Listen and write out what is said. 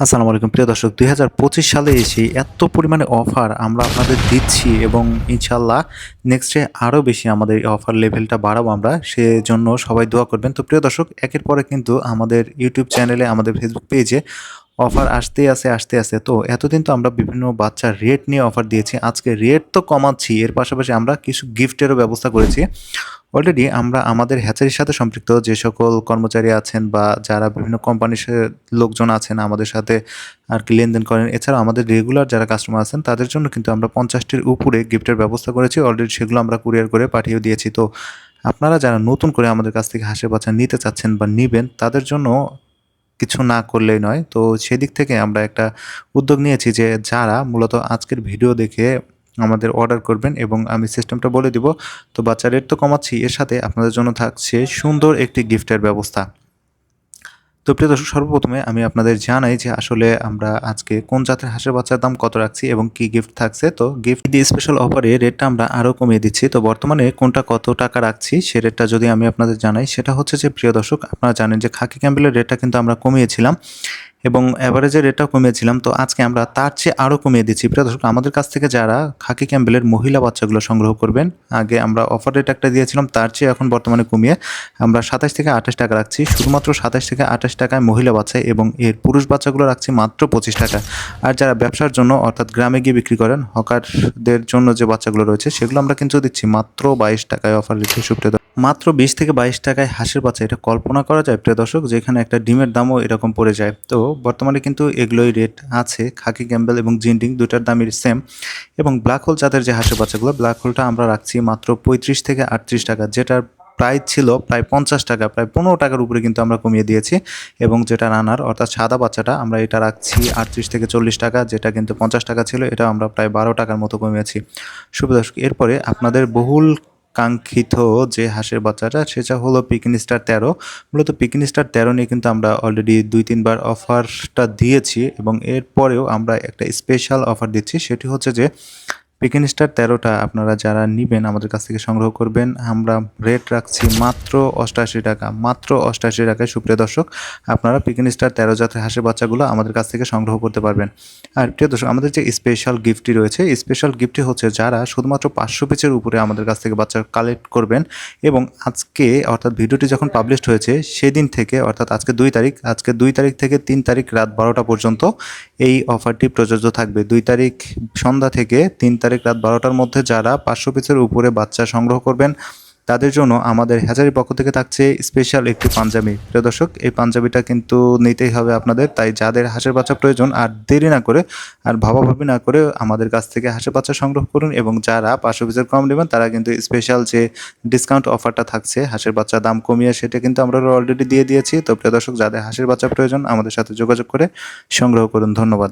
আসসালামু আলাইকুম। প্রিয় দর্শক, দুই হাজার পঁচিশ সালে এসে এত পরিমাণে অফার আমরা আপনাদের দিচ্ছি এবং ইনশাল্লাহ নেক্সটে আরও বেশি আমাদের এই অফার লেভেলটা বাড়াবো আমরা। সেজন্য সবাই দোয়া করবেন। তো প্রিয় দর্শক, একের পরে কিন্তু আমাদের ইউটিউব চ্যানেলে আমাদের ফেসবুক পেজে অফার আসতে আসে আসতে আসে তো এতদিন তো আমরা বিভিন্ন বাচ্চার রেট নিয়ে অফার দিয়েছি। আজকে রেট তো কমাচ্ছি। এর পাশাপাশি আমরা কিছু গিফটেরও ব্যবস্থা করেছি। অলরেডি আমরা আমাদের হ্যাচারির সাথে সম্পৃক্ত, যে সকল কর্মচারী আছেন বা যারা বিভিন্ন কোম্পানির লোকজন আছেন আমাদের সাথে আর কি লেনদেন করেন, এছাড়াও আমাদের রেগুলার যারা কাস্টমার আছেন, তাদের জন্য কিন্তু আমরা পঞ্চাশটির উপরে গিফটের ব্যবস্থা করেছি। অলরেডি সেগুলো আমরা কুরিয়ার করে পাঠিয়ে দিয়েছি। তো আপনারা যারা নতুন করে আমাদের কাছ থেকে হাঁসের বাচ্চা নিতে চাচ্ছেন বা নেবেন, তাদের জন্য কিছু না করলেই নয়। তো সেদিক থেকে আমরা একটা উদ্যোগ নিয়েছি যে যারা মূলত আজকের ভিডিও দেখে আমাদের অর্ডার করবেন এবং আমি সিস্টেমটা বলে দিব। তো বাচ্চা রেট তো কমাচ্ছি, এর সাথে আপনাদের জন্য থাকছে সুন্দর একটি গিফটের ব্যবস্থা। তো প্রিয় দর্শক, সর্বপ্রথমে আমি আপনাদের জানাই যে আসলে আমরা আজকে কোন জাতের হাঁসের বাচ্চার দাম কত রাখছি এবং কি গিফট থাকছে। তো গিফট দিয়ে স্পেশাল অফারে রেটটা আমরা আরও কমিয়ে দিচ্ছি। তো বর্তমানে কোনটা কত টাকা রাখছি সে রেটটা যদি আমি আপনাদের জানাই, সেটা হচ্ছে যে প্রিয় দর্শক, আপনারা জানেন যে খাকি ক্যাম্বেলের রেটটা কিন্তু আমরা কমিয়েছিলাম। এবং অ্যাভারেজের রেটটাও কমিয়েছিলাম। তো আজকে আমরা তার চেয়ে আরও কমিয়ে দিচ্ছি। প্রিয় দর্শক, আমাদের কাছ থেকে যারা খাকি ক্যাম্বেলের মহিলা বাচ্চাগুলো সংগ্রহ করবেন, আগে আমরা অফার রেট একটা দিয়েছিলাম, তার চেয়ে এখন বর্তমানে কমিয়ে আমরা সাতাশ থেকে আঠাশ টাকা রাখছি। শুধুমাত্র সাতাশ থেকে আঠাশ টাকায় মহিলা বাচ্চা এবং এর পুরুষ বাচ্চাগুলো রাখছি মাত্র পঁচিশ টাকা। আর যারা ব্যবসার জন্য, অর্থাৎ গ্রামে গিয়ে বিক্রি করেন, হকারদের জন্য যে বাচ্চাগুলো রয়েছে, সেগুলো আমরা কিন্তু দিচ্ছি মাত্র বাইশ টাকায় অফার দিচ্ছি সুপ্রিয়। মাত্র বিশ থেকে বাইশ টাকায় হাঁসের বাচ্চা, এটা কল্পনা করা যায় প্রিয় দর্শক, যেখানে একটা ডিমের দামও এরকম পড়ে যায়। তো বর্তমানে কিন্তু এগুলোই রেট আছে। খাকি ক্যাম্বেল এবং জিন্ডিং দুটার দামের সেম এবং ব্ল্যাক হোল জাতের যে হাঁসের বাচ্চাগুলো ব্ল্যাক হোলটা আমরা রাখছি মাত্র পঁয়ত্রিশ থেকে আটত্রিশ টাকা, যেটার প্রাইস ছিল প্রায় পঞ্চাশ টাকা, প্রায় পনেরো টাকার উপরে কিন্তু আমরা কমিয়ে দিয়েছি। এবং যেটা রানার অর্থাৎ সাদা বাচ্চাটা, আমরা এটা রাখছি আটত্রিশ থেকে চল্লিশ টাকা, যেটা কিন্তু পঞ্চাশ টাকা ছিল এটা আমরা প্রায় বারো টাকার মতো কমিয়েছি। দর্শক, এরপরে আপনাদের বহুল কাঙ্ক্ষিত যে হাঁসের বাচ্চাটা, সেটা হলো পিকিন স্টার তেরো। মূলত পিকিন স্টার তেরো নিয়ে কিন্তু আমরা অলরেডি দুই, তিনবার অফারটা দিয়েছি এবং এরপরেও আমরা একটা স্পেশাল অফার দিচ্ছি। সেটি হচ্ছে যে পিকিন স্টার তেরোটা আপনারা যারা নেবেন আমাদের কাছ থেকে সংগ্রহ করবেন। আমরা রেট রাখছি মাত্র অষ্টাশি টাকা, মাত্র অষ্টাশি টাকায়। সুপ্রিয় দর্শক, আপনারা পিকিন স্টার তেরো জাতের হাঁসের বাচ্চাগুলো আমাদের কাছ থেকে সংগ্রহ করতে পারবেন। আর প্রিয় দর্শক, আমাদের যে স্পেশাল গিফটটি রয়েছে স্পেশাল গিফটটি হচ্ছে যারা শুধুমাত্র পাঁচশো পিচের উপরে আমাদের কাছ থেকে বাচ্চা কালেক্ট করবেন এবং আজকে অর্থাৎ ভিডিওটি যখন পাবলিশড হয়েছে, সেদিন থেকে অর্থাৎ আজকে দুই তারিখ, আজকে দুই তারিখ থেকে তিন তারিখ রাত বারোটা পর্যন্ত এই অফারটি প্রযোজ্য থাকবে। দুই তারিখ সন্ধ্যা থেকে তিন তারিখ রাত বারোটার মধ্যে যারা পাঁচশো পিসের উপরে বাচ্চা সংগ্রহ করবেন, তাদের জন্য আমাদের হ্যাচারির পক্ষ থেকে থাকছে স্পেশাল একটি পাঞ্জাবি। প্রিয় দর্শক, এই পাঞ্জাবিটা কিন্তু নিতেই হবে আপনাদের, তাই যাদের হাঁসের বাচ্চা প্রয়োজন আর দেরি না করে আর ভাবাভাবি না করে আমাদের কাছ থেকে হাঁসের বাচ্চা সংগ্রহ করুন এবং যারা পাঁচশো পিসের কম নেবেন, তারা কিন্তু স্পেশাল যে ডিসকাউন্ট অফারটা থাকছে, হাঁসের বাচ্চা দাম কমিয়ে সেটা কিন্তু আমরা অলরেডি দিয়ে দিয়েছি। তো প্রিয় দর্শক, যাদের হাঁসের বাচ্চা প্রয়োজন আমাদের সাথে যোগাযোগ করে সংগ্রহ করুন। ধন্যবাদ।